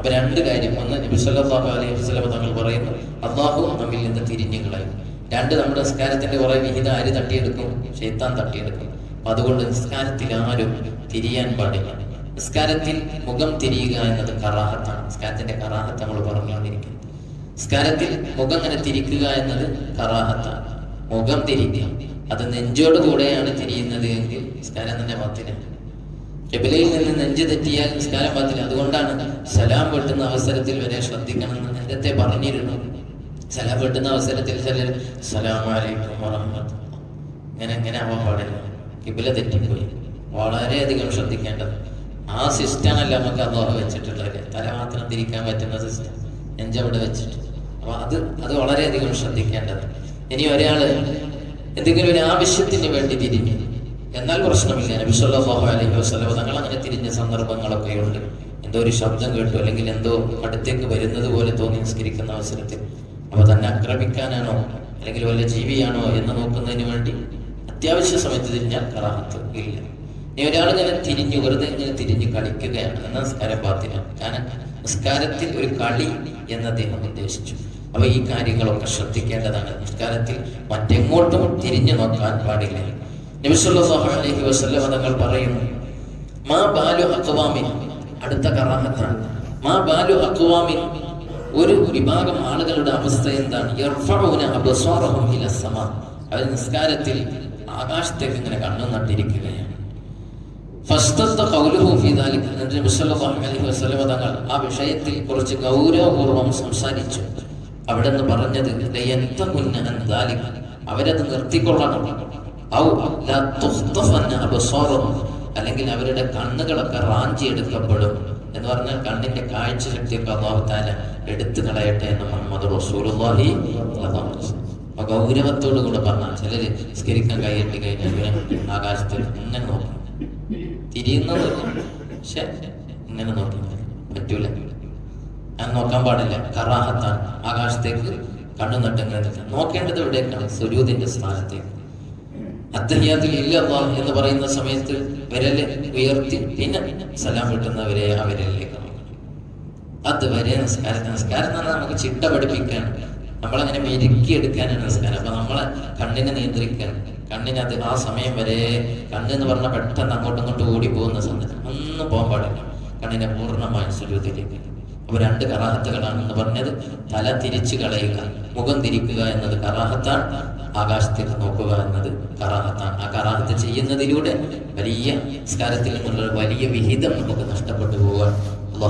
അപ്പൊ രണ്ട് കാര്യം. ഒന്ന് അലൈഹി വസല്ലം തങ്ങൾ പറയുന്നു അള്ളാഹു നമ്മിൽ നിന്ന് തിരിഞ്ഞു കളയും രണ്ട് നമ്മുടെ നിസ്കാരത്തിന്റെ കുറെ വിഹിതം ആര് തട്ടിയെടുക്കും? ഷെയ്ത്താൻ തട്ടിയെടുക്കും. അപ്പൊ അതുകൊണ്ട് നിസ്കാരത്തിൽ ആരും തിരിയാൻ പാടില്ല. നിസ്കാരത്തിൽ മുഖം തിരിയുക എന്നത് കറാഹത്താണ്. നിസ്കാരത്തിന്റെ കറാഹത്ത് നമ്മൾ പറഞ്ഞുകൊണ്ടിരിക്കുന്നത് നിസ്കാരത്തിൽ മുഖം അങ്ങനെ തിരിക്കുക എന്നത് കറാഹത്താണ്. മുഖം തിരിക്കുക. അത് നെഞ്ചോട് കൂടെയാണ് തിരിയുന്നത് എങ്കിൽ നിസ്കാരം തന്നെ പത്തില്ല കിബിലയിൽ നിന്ന് നെഞ്ചു തെറ്റിയാൽ നിസ്കാരം പാത്തില്ല. അതുകൊണ്ടാണ് സലാം വെട്ടുന്ന അവസരത്തിൽ വരെ ശ്രദ്ധിക്കണം എന്ന് നേരത്തെ പറഞ്ഞിരുന്നു. സലാം വെട്ടുന്ന അവസരത്തിൽ ഇങ്ങനെ എങ്ങനെ ആവാൻ പാടില്ല. കിബില തെറ്റിപ്പോയി. വളരെയധികം ശ്രദ്ധിക്കേണ്ടത്. ആ സിസ്റ്റമല്ല നമുക്ക് അള്ളാഹു വെച്ചിട്ടുള്ളത്. തല മാത്രം തിരിക്കാൻ പറ്റുന്ന സിസ്റ്റം. നെഞ്ചവിടെ വെച്ചിട്ട്. അപ്പൊ അത് അത് വളരെയധികം ശ്രദ്ധിക്കേണ്ടത്. ഇനി ഒരാൾ എന്തെങ്കിലും ഒരു ആവശ്യത്തിന് വേണ്ടി തിരിഞ്ഞു. എന്നാൽ പ്രശ്നമില്ല. നബി സല്ലല്ലാഹു അലൈഹി വസല്ലം തങ്ങൾ അങ്ങനെ തിരിഞ്ഞ സന്ദർഭങ്ങളൊക്കെ ഉണ്ട് എന്തോ ഒരു ശബ്ദം കേട്ടു അല്ലെങ്കിൽ എന്തോ അടുത്തേക്ക് വരുന്നത് പോലെ തോന്നി നിസ്കരിക്കുന്ന അവസരത്തിൽ. അപ്പൊ തന്നെ ആക്രമിക്കാനാണോ അല്ലെങ്കിൽ വല്ല ജീവിയാണോ എന്ന് നോക്കുന്നതിന് വേണ്ടി അത്യാവശ്യ സമയത്ത് തിരിഞ്ഞാൽ കറാഹത്ത് ഇല്ല. ഇനി ഒരാളിങ്ങനെ തിരിഞ്ഞു വെറുതെ ഇങ്ങനെ തിരിഞ്ഞു കളിക്കുകയാണ് എന്ന നിസ്കാരം പാത്തിന് കാരണം നിസ്കാരത്തിൽ ഒരു കളി എന്ന് അദ്ദേഹം ഉദ്ദേശിച്ചു. അപ്പൊ ഈ കാര്യങ്ങളൊക്കെ ശ്രദ്ധിക്കേണ്ടതാണ്. നിസ്കാരത്തിൽ മറ്റെങ്ങോട്ടും തിരിഞ്ഞു നോക്കാൻ പാടില്ല. നബിസല്ലാഹു അലൈഹി വസല്ലം തങ്ങൾ പറയുന്നു മാ ബാലു അക്വാമിൻ അടുത്ത കറാഹത്താണ് മാ ബാലു അക്വാമിൻ ഒരു വിഭാഗം ആളുകളുടെ അവസ്ഥ എന്താണ്? അവർ നിസ്കാരത്തിൽ ആകാശത്തേക്ക് ഇങ്ങനെ കണ്ണു നട്ടിരിക്കുകയാണ്. തങ്ങൾ ആ വിഷയത്തിൽ കുറച്ച് ഗൗരവപൂർവം സംസാരിച്ചു. അവിടെ നിന്ന് പറഞ്ഞത് അവരത് നിർത്തിക്കൊള്ളണം. അല്ലെങ്കിൽ അവരുടെ കണ്ണുകളൊക്കെ റാഞ്ചി എടുക്കപ്പെടും എന്ന് പറഞ്ഞാൽ കണ്ണിന്റെ കാഴ്ച ശക്തിയൊക്കെ അള്ളാഹു താല എടുത്തു കളയട്ടെ എന്ന് മുഹമ്മദ് റസൂലുള്ളാഹി. അപ്പൊ ഗൗരവത്തോടു കൂടെ പറഞ്ഞാൽ ചിലര് സ്കരിക്കാൻ കൈയിട്ട് കഴിഞ്ഞാൽ ഇവരെ ആകാശത്തിൽ ഇങ്ങനെ നോക്കും. തിരിയുന്നത് പക്ഷെ ഇങ്ങനെ നോക്കി. പറ്റൂല. ഞാൻ നോക്കാൻ പാടില്ല. കറാഹത്താണ് ആകാശത്തേക്ക് കണ്ണു നട്ടങ്ങനെ നോക്കേണ്ടത് എവിടേക്കാണ്? സുരൂതിന്റെ സ്ഥാനത്തേക്ക്. അത്തഹിയാത്തിൽ ഇല്ല എന്ന് പറയുന്ന സമയത്ത് വിരൽ ഉയർത്തി പിന്നെ സലാം കിട്ടുന്നവരെ ആ വിരലിലേക്ക് അതുവരെ നമസ്കാരം നിസ്കാരം എന്ന് പറഞ്ഞാൽ നമുക്ക് ചിട്ട പഠിപ്പിക്കാൻ നമ്മളങ്ങനെ മെരുക്കിയെടുക്കാനാണ് നിസ്കാരം. അപ്പൊ നമ്മളെ കണ്ണിനെ നിയന്ത്രിക്കാൻ കണ്ണിനെ അത് ആ സമയം വരെ കണ്ണെന്ന് പറഞ്ഞാൽ പെട്ടെന്ന് അങ്ങോട്ടും ഇങ്ങോട്ടും ഓടി പോകുന്ന സന്ദർഭം ഒന്നും പോകാൻ പാടില്ല. കണ്ണിനെ പൂർണമായും സുരൂതിലേക്ക് അപ്പൊ രണ്ട് കറാഹത്തുകളാണെന്ന് പറഞ്ഞത്. തല തിരിച്ചു കളയുക മുഖം തിരിക്കുക എന്നത് കറാഹത്താണ്. ആകാശത്തേക്ക് നോക്കുക എന്നത് കറാഹത്താണ് ആ കറാഹത്ത് ചെയ്യുന്നതിലൂടെ വലിയ സംസ്കാരത്തിൽ നിന്നുള്ള വലിയ വിഹിതം നമുക്ക് നഷ്ടപ്പെട്ടു പോവുകയാണ്.